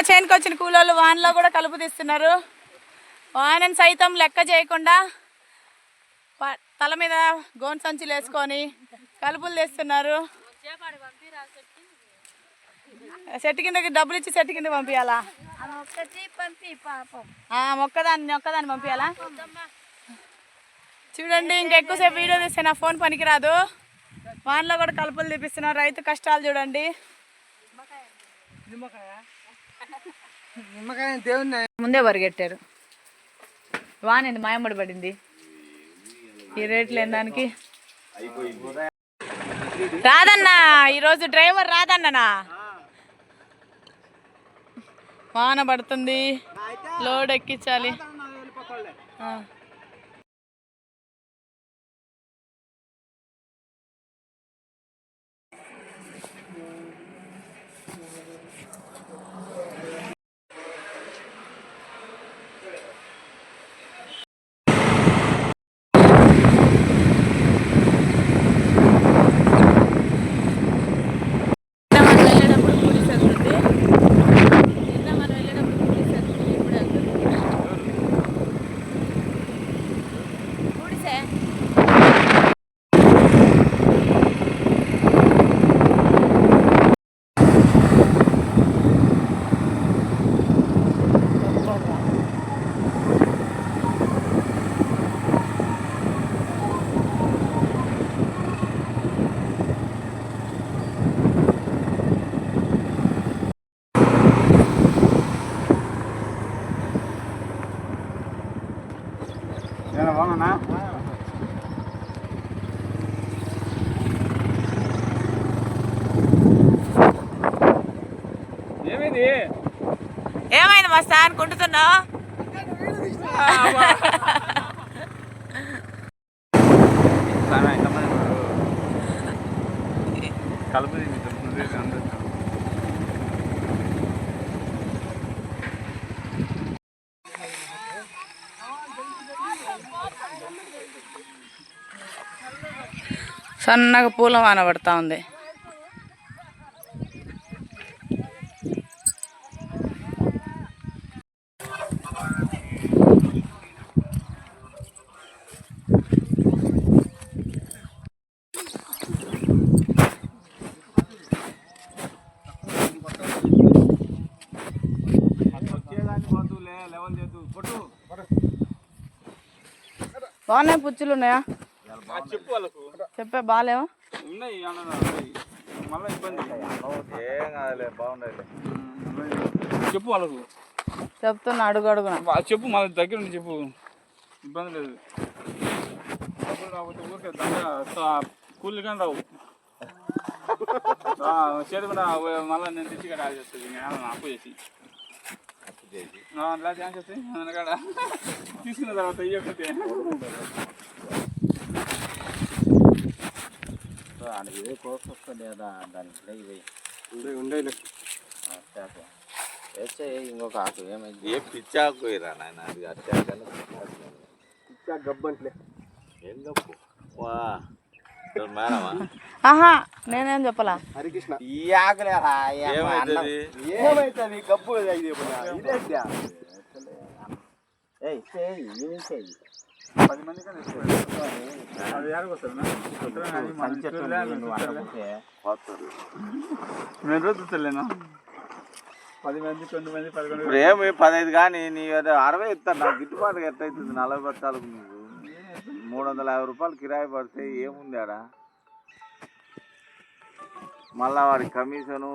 మా చేనుకి వచ్చిన కూలోళ్ళు వాన్లో కూడా కలుపు తీస్తున్నారు. వానని సైతం లెక్క చేయకుండా తల మీద గోన్ సంచులు వేసుకొని కలుపులు తీస్తున్నారు. చెట్టు కిందకి డబ్బులు ఇచ్చి చెట్టు కింద పంపించాలా మొక్కదాన్ని మొక్కదాన్ని ఒక్కదాన్ని పంపించాలా చూడండి ఇంకా ఎక్కువసేపు వీడియో తీస్తే నా ఫోన్ పనికిరాదు. వానలో కూడా కలుపులు తీపిస్తున్నారు. రైతు కష్టాలు చూడండి. నిమ్మకాయ. దేవుని ముందే పరిగెట్టారు వానండి మాయమ్మడి పడింది. ఈ రేట్లు లేని దానికి రాదన్నా ఈరోజు డ్రైవర్ రాదన్ననా? వాన పడుతుంది. లోడ్ ఎక్కించాలి ఆ. నిన్న మనం వెళ్ళేటప్పుడు పూరి సరుకుతుంది నిన్న మనం వెళ్ళేటప్పుడు పూరి సరుకుతుంది ఇప్పుడు వెళ్తుంది పూడిసే బాగున్నా ఏమైంది ఏమైంది మస్తా అనుకుంటున్నావు కలుపు సన్నగా పూల వాన పడతా ఉంది. బాగున్నాయి పుచ్చులు ఉన్నాయా? చెప్పు వాళ్ళకు. చెప్పే బాగాలేవా? ఉన్నాయి అన్న మళ్ళీ ఇబ్బంది. ఏం కాదులే బాగుండదు చెప్పు వాళ్ళకు. చెప్తున్నా అడుగు అడుగున. చెప్పు మా దగ్గర నుండి చెప్పు. ఇబ్బంది లేదు. డబ్బులు రాకపోతే ఊరికే దండ కూలి కానీ రావు. చేతి కూడా మళ్ళీ నేను తెచ్చి కూడా చేస్తుంది ఇంకా అప్పు చేసి. అట్లా ఛాన్స్ వస్తాయి అందుకడ తీసుకున్న తర్వాత ఇవ్వకపోతే ఇదే కోర్స్ వస్తుంది కదా దానికి ఇవి. ఉండేది వేస్తే ఇంకొక ఆకు ఏమైంది? ఏ పిచ్చాకు రా నాయన అది అత్యాకలు గబ్బంట్లే. ఏం గప్పు వా. ఆహా నేనేం చెప్పలా? హరికృష్ణ. ఈ ఆకులే ఏమైతుంది? ఏమైతుంది? గబ్బు ఇది ఇదేంటి? ఏయ్ చేయి ఏం చేయి? పది మంది కానీ అది ఎక్కడికి వస్తారన్నా నేను రోజు చూస్తలేను? పది మంది తొమ్మిది మంది పదకొండు ఇప్పుడు ఏమి పదహైదు కానీ నీ అరవై ఇస్తాను నాకు గిట్టుబాటు ఎట్ట అవుతుంది నలభై నీకు మూడు వందల యాభై రూపాయలు కిరాయి పడితే ఏముంది ఆడ మళ్ళా వాడి కమిషను.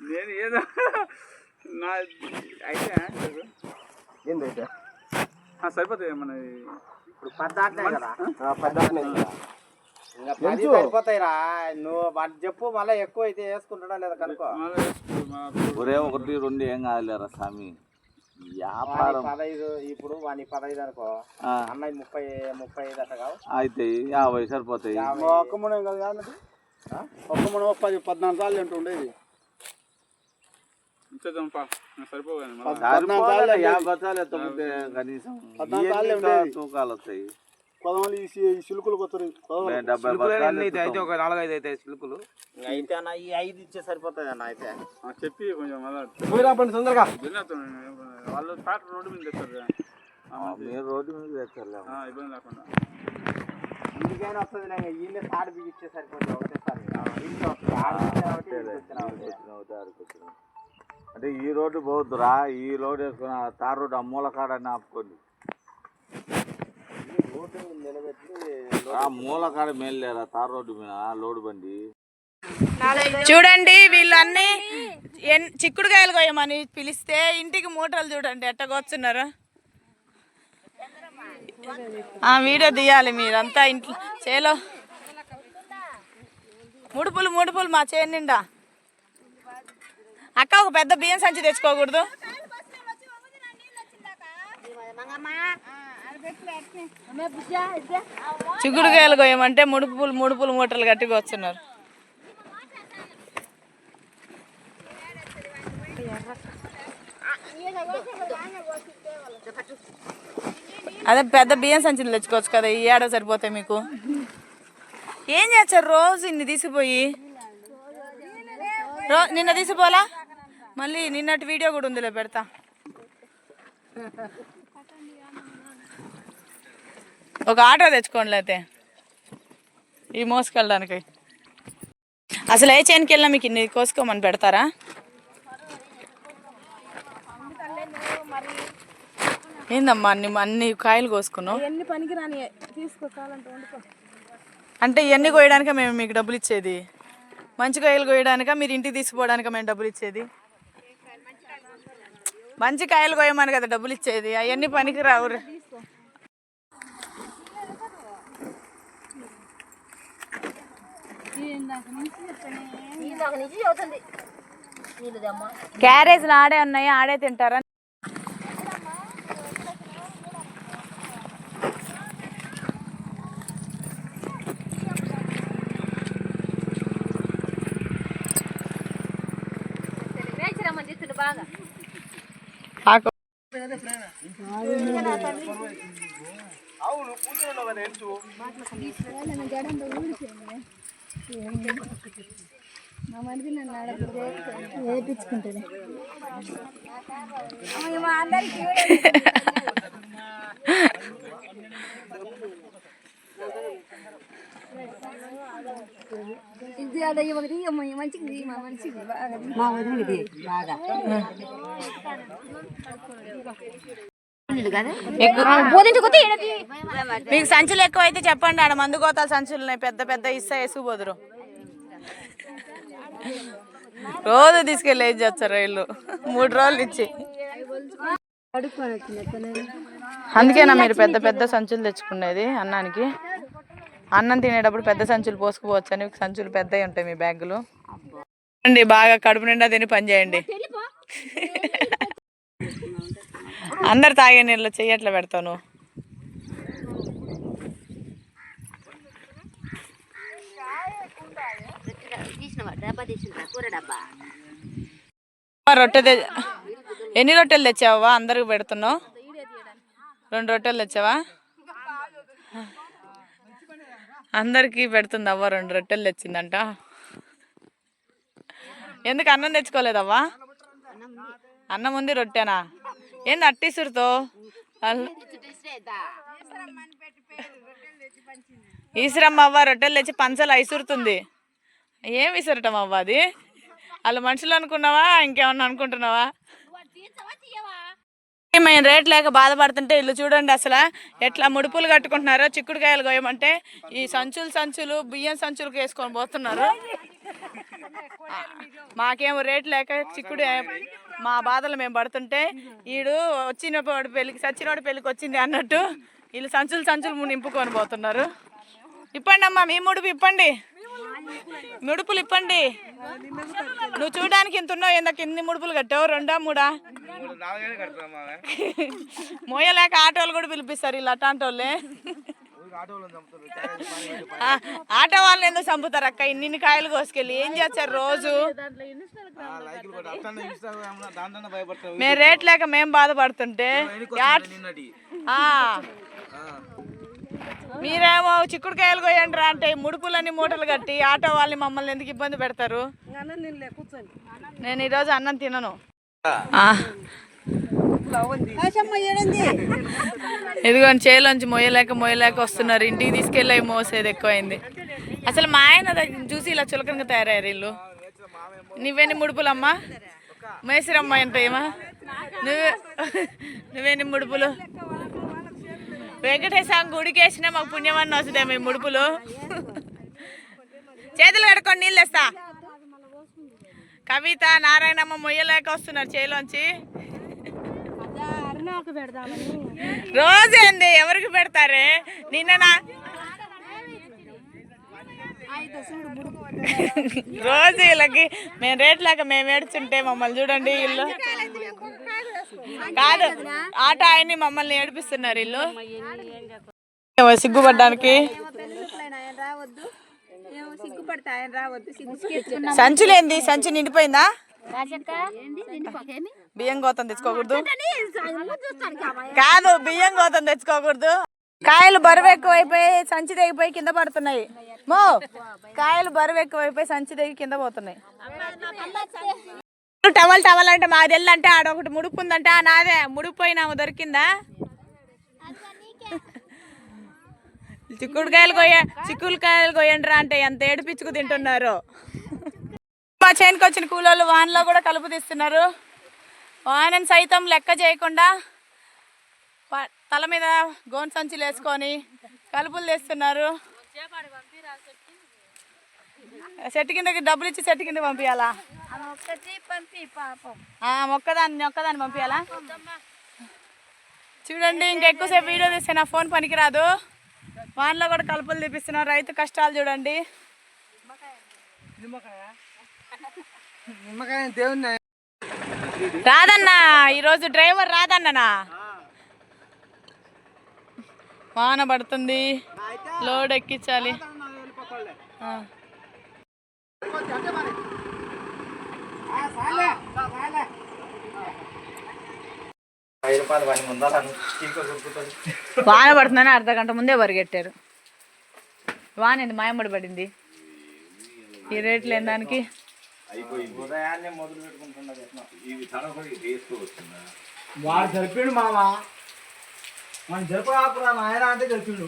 నేను ఏదో నా అయితే ఏందైతే ఆ, సరిపోతాయి మన ఇప్పుడు పద్దాటనే కదా? పద్దాటనే కదా? ఇంకా పది సరిపోతాయిరా. నువ్వు వాటి చెప్పు మళ్ళీ ఎక్కువ అయితే వేసుకుంటాడా లేదా కనుక్కో ఒకటి రెండు ఏం కాదులేరా స్వామి. పదహైదు ఇప్పుడు వాని పదహైదు అనుకో అన్నయ్య ముప్పై ముప్పై ఐదు అట్ట కావు. అయితే యాభై సరిపోతాయి. యాభై. ఒక్క మనం కదా కాదు ఒక్క మనం పది పద్నాలుగు సార్లు అంటూ ఉండేది. యాభై కనీసం పద్నాలుగు సార్లు ఉండేది. తూకాలు వస్తాయి. కొదమలు ఈ సిలుకులు కొత్తరు అయితే ఎత్తుతాం. ఒక నాలుగైదు అయితే చిలుకులు అయితే అన్న ఈ ఐదు ఇచ్చే సరిపోతుంది అన్న అయితే. ఆ, చెప్పి కొంచెం తొందరగా. వాళ్ళు రోడ్డు మీద తెస్తారు మీరు రోడ్డు మీద తెచ్చారులే ఆ, ఇబ్బంది లేకుండా. ఇంటికైనా వస్తుంది బిగిచ్చే సరిపోతుంది ఒకటేసారి. వస్తుంది. అంటే ఈ రోడ్డు పోద్దురా ఈ రోడ్డు వేసుకుని ఆ తార్ రోడ్డు ఆ మూల కాడని ఆపుకోండి. మూల కాడ మేలేరా తార్ రోడ్డు మీద లోడు బండి. చూడండి వీళ్ళన్నీ చిక్కుడుకాయలు కొయ్యమని పిలిస్తే ఇంటికి మూటలు చూడండి ఎట్ట కూర్చున్నారు ఆ వీడియో తీయాలి మీరంతా ఇంట్లో. చేలో. ముడుపులు ముడుపులు మా చేను నిండా. అక్క ఒక పెద్ద బియ్యం సంచి తెచ్చుకోకూడదు. చిక్కుడుకాయలు కోయమంటే ముడుపులు ముడుపులు మూటలు కట్టి వస్తున్నారు అదే పెద్ద బియ్యం సంచులు తెచ్చుకోవచ్చు కదా ఈ ఏడ సరిపోతాయి మీకు? ఏం చేస్తారు రోజు ఇన్ని తీసిపోయి రో నిన్న తీసిపోలా మళ్ళీ నిన్నటి వీడియో కూడా ఉందిలే పెడతా. ఒక ఆటో తెచ్చుకోండి అయితే ఈ మోసుకెళ్ళడానికి. అసలు ఏ చేనికి వెళ్ళినా మీకు ఇన్ని కోసుకోమని పెడతారా? ఏందమ్మా అన్ని అన్ని కాయలు కోసుకున్నావు? ఎన్ని పనికి రాని తీసుకొచ్చాలంటే వండుకో. అంటే ఇవన్నీ కోయడానిక మేము మీకు డబ్బులు ఇచ్చేది. మంచి కాయలు కోయడానిక మీరు ఇంటికి తీసుకుపోవడానిక మేము డబ్బులు ఇచ్చేది? మంచి కాయలు కోయమని కదా డబ్బులు ఇచ్చేది. అవన్నీ పనికి రావు రే. ఇందాక నుంచి చదువుతుంది నీళ్ళు దమ్మ క్యారేజ్లు ఆడే ఉన్నాయి ఆడే తింటారా? అవును కూర్చున్నావు కదా మా మనిషి నన్ను అడగదు వేపించుకుంటుంది మా అందరికి ఇది అదే ఒకటి మంచిది మా మనిషికి బాగా మా వదిలిది బాగా మీకు సంచులు ఎక్కువ అయితే చెప్పండి ఆడ మందు గోతాల సంచులు ఉన్నాయి పెద్ద పెద్ద ఇస్తా వేసుకుపోదురు. రోజు తీసుకెళ్ళి ఏం చేస్తారు వీళ్ళు? మూడు రోజులు ఇచ్చి. అందుకేనా మీరు పెద్ద పెద్ద సంచులు తెచ్చుకునేది అన్నానికి? అన్నం తినేటప్పుడు పెద్ద సంచులు పోసుకుపోవచ్చు అని సంచులు పెద్దవి ఉంటాయి మీ బ్యాగులు. అండి బాగా కడుపు నిండా తిని పని చేయండి. అందరు తాగే నీళ్ళు చెయ్యట్లా పెడతాను రొట్టె తె ఎన్ని రొట్టెలు తెచ్చావా అందరికి పెడుతున్నావు? రెండు రొట్టెలు తెచ్చావా? అందరికీ పెడుతుంది అవ్వ రెండు రొట్టెలు తెచ్చిందంట. ఎందుకు అన్నం తెచ్చుకోలేదవ్వా? అన్నం ఉంది రొట్టెనా? ఏంది అట్టిసురుతో ఈశ్వరమ్మ అవ్వ రొట్టెలు తెచ్చి పంచలు ఐసురుతుంది. ఏం విసరటం అవ్వ అది? వాళ్ళు మనుషులు అనుకున్నావా? ఇంకేమన్నా అనుకుంటున్నావా? మేము రేట్ లేక బాధపడుతుంటే ఇల్లు చూడండి అసలు. ఎట్లా ముడుపులు కట్టుకుంటున్నారో చిక్కుడుకాయలు కోయమంటే ఈ సంచులు సంచులు బియ్యం సంచులకు వేసుకొని పోతున్నారు. మాకేమో రేట్ లేక చిక్కుడు మా బాధలు మేము పడుతుంటే ఈడు వచ్చిన వాడి పెళ్ళికి సచ్చినోడి పెళ్ళికి వచ్చింది అన్నట్టు వీళ్ళు సంచులు సంచులు నింపుకొని పోతున్నారు. ఇప్పండి అమ్మా మీ ముడుపు ఇప్పండి. ముడుపులు ఇప్పండి. నువ్వు చూడడానికి ఇంత ఉన్నావు ఇందాక ఎన్ని ముడుపులు కట్టావు? రెండా మూడా? మోయలేక ఆటోలు కూడా పిలిపిస్తారు ఇలా అటాంటి ఆటో వాళ్ళని ఎందుకు చంపుతారు అక్క? ఇన్ని కాయలు కోసుకెళ్ళి ఏం చేస్తారు రోజు? మేము రేట్ లేక మేము బాధపడుతుంటే మీరేమో చిక్కుడుకాయలు కొయ్యండి రా అంటే ముడుపులన్నీ మూటలు కట్టి ఆటో వాళ్ళని మమ్మల్ని ఎందుకు ఇబ్బంది పెడతారు? నేను ఈరోజు అన్నం తినను. ఆ. ఇదిగోండి చేలోంచి మొయ్యలేక మొయ్యలేక వస్తున్నారు. ఇంటికి తీసుకెళ్ళి మోసేది ఎక్కువైంది. అసలు మా ఆయన దగ్గర చూసి ఇలా చులకనగా తయారయ్యారు వీళ్ళు. నువ్వెన్ని ముడుపులమ్మా? మేసిరమ్మ అంటే ఏమా? నువ్వు నువ్వెన్ని ముడుపులు? వెంకటేశ్వర గుడికి వేసినా మాకు పుణ్యమన్న వస్తుంది మీ ముడుపులు? చేతులు కడుక్కొని నీళ్ళు వేస్తా కవిత నారాయణమ్మ మొయ్యలేక వస్తున్నారు చేలోంచి. రోజేంది ఎవరికి పెడతారే? నిన్న రోజు వీళ్ళకి మేము రేట్ లేక మేము ఏడుచుంటే మమ్మల్ని చూడండి వీళ్ళు. కాదు ఆట ఆయన్ని మమ్మల్ని ఏడిపిస్తున్నారు వీళ్ళు. ఏమో సిగ్గుపడ్డానికి. సంచులేంది సంచి నిండిపోయిందా? బియ్యం గోతం తెచ్చుకోకూడదు. కాదు బియ్యం గోతం తెచ్చుకోకూడదు. కాయలు బరువు ఎక్కువైపోయి సంచి తెగిపోయి కింద పడుతున్నాయి. మో కాయలు బరువు ఎక్కువైపోయి సంచి తెగి కింద పోతున్నాయి. టవల్ టవల్ అంటే మాది ఆడొకటి ముడుపు ఉందంటే ఆ నాదే. ముడుపు పోయినాము దొరికిందా? చిక్కుడుకాయలు కొయ్య చిక్కుడుకాయలు కొయ్యండి రా అంటే ఎంత ఏడిపించుకు తింటున్నారు? చేనుకి వచ్చిన కూలోళ్ళు వానలో కూడా కలుపు తీస్తున్నారు. వానని సైతం లెక్క చేయకుండా తల మీద గోన్ సంచులు వేసుకొని కలుపులు తీస్తున్నారు. చెట్టు కిందకి డబ్బులు ఇచ్చి చెట్టు కింద పంపించాలా మొక్కదాన్ని మొక్కదాన్ని ఒక్కదాన్ని పంపించాలా చూడండి ఇంకెక్కువసేపు వీడియో తీస్తే నా ఫోన్ పనికిరాదు. వానలో కూడా కలుపులు తీపిస్తున్నారు. రైతు కష్టాలు చూడండి. నిమ్మకాయ. దేవుని రాదన్నా ఈరోజు డ్రైవర్ రాదన్ననా? వాన పడుతుంది. లోడ్ ఎక్కించాలి. వాన పడుతుందని అర్ధ గంట ముందే పరిగెట్టారు వాన ఏంది మాయమ్మడి పడింది. ఈ రేట్లు దానికి ఉదయాన్నే మొదలు వాడు జరిపిండు మామ. మనం జరపరాకురా నాయన అంటే జరిపిండు.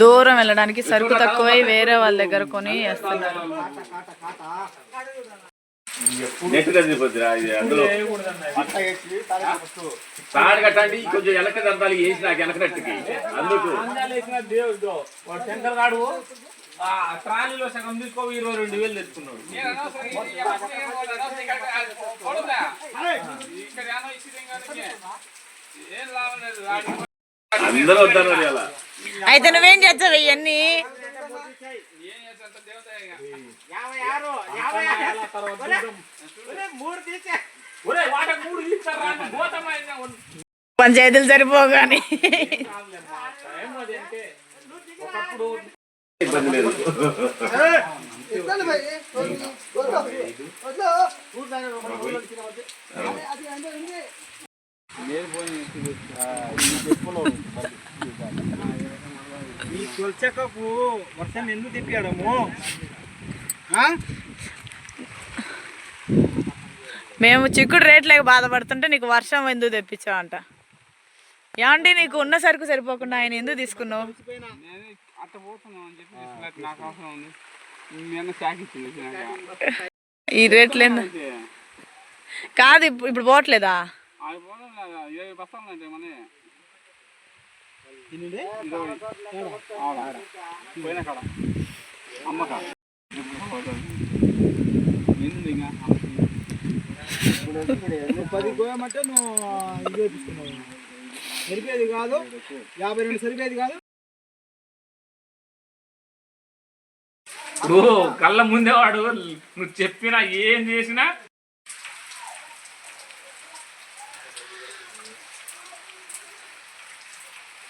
దూరం వెళ్ళడానికి సరుకు తక్కువై వేరే వాళ్ళ దగ్గర కొని వేస్తున్నారు నెట్ కలిసిపోతుందిరా ఇది అందులో? తాడు కట్టండి కొంచెం వెనక జరదాలి వేసి నాకు వెనకనట్టుకి అందుకు. ఆ ట్రాలీలో సగం తీసుకో ఇరవై రెండు వేలు తెచ్చుకున్నాడు అందరూ వద్దన్నారు అలా అయితే నువ్వేం చేస్తావు ఇవన్నీ పంచాయతీలు సరిపోగాని ఇబ్బంది లేదు. ఈ తొలిచెక్కకు వర్షం ఎందుకు తిప్పాడము? మేము చిక్కుడు రేట్లేక బాధపడుతుంటే నీకు వర్షం ఎందుకు తెప్పించావంట? ఏమండి నీకు ఉన్న సరుకు సరిపోకుండా ఆయన ఎందుకు తీసుకున్నావు? నేను అట్ట పోతున్నాం అని చెప్పి నాకు అవసరం ఉంది. శాఖ ఇచ్చింది. ఈ రేట్లు ఏంది. కాదు ఇప్పుడు ఇప్పుడు పోవట్లేదా? అవి పోవడం లేదా ఇరవై బస్తాలు అంటే మన పోయిన కాడ. అమ్మక ఎందుకు ఇంకా? నువ్వు పది పోయామంటే నువ్వు ఇది వేపించుకున్నావు సరిపోయేది కాదు. యాభై రెండు సరిపోయేది కాదు. ఇప్పుడు కళ్ళ ముందే వాడు నువ్వు చెప్పినా ఏం చేసినా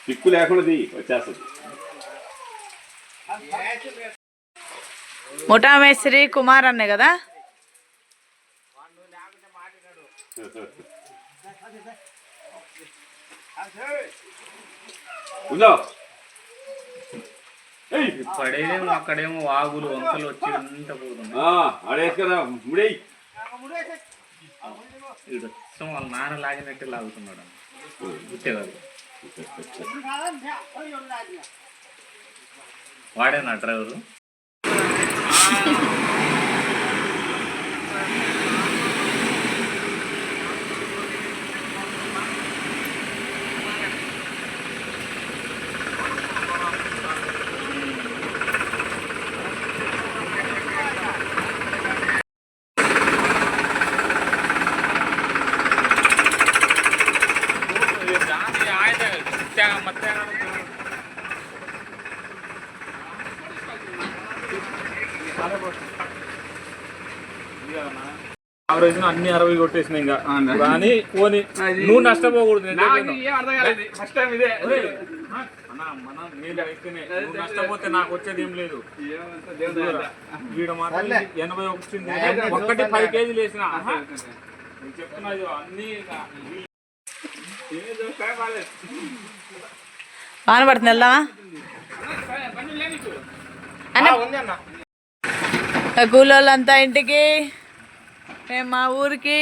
చిక్కు లేకుండా వచ్చేస్తుంది. ముఠామేశ్వరి కుమార్ అన్నే కదా? ఉందో? పడేదేమో అక్కడేమో వాగులు వంకలు వచ్చి అంత పోతుంది. ఆడేసుకదా ముడేయి. వీడు వచ్చాం వాళ్ళ నాన్న లాగినట్టు లాగుతున్నాడు. గుట్టేవాడు. వాడేనా డ్రైవరు? యావరేజ్ అన్ని అరవై కొట్టేసిన ఇంకా. కానీ పోని నువ్వు నష్టపోకూడదు ఫస్ట్ టైం ఇదే. మన అయితేనే. నష్టపోతే నాకు వచ్చేది ఏం లేదు. వీడు మాత్రం ఎనభై వచ్చింది ఒక్కటి పది కేజీలు వేసిన. చెప్తున్నా అన్ని. వాన పడుతుంది వెళ్దామా? అన్న. కూలోళ్ళంతా ఇంటికి మేము మా ఊరికి.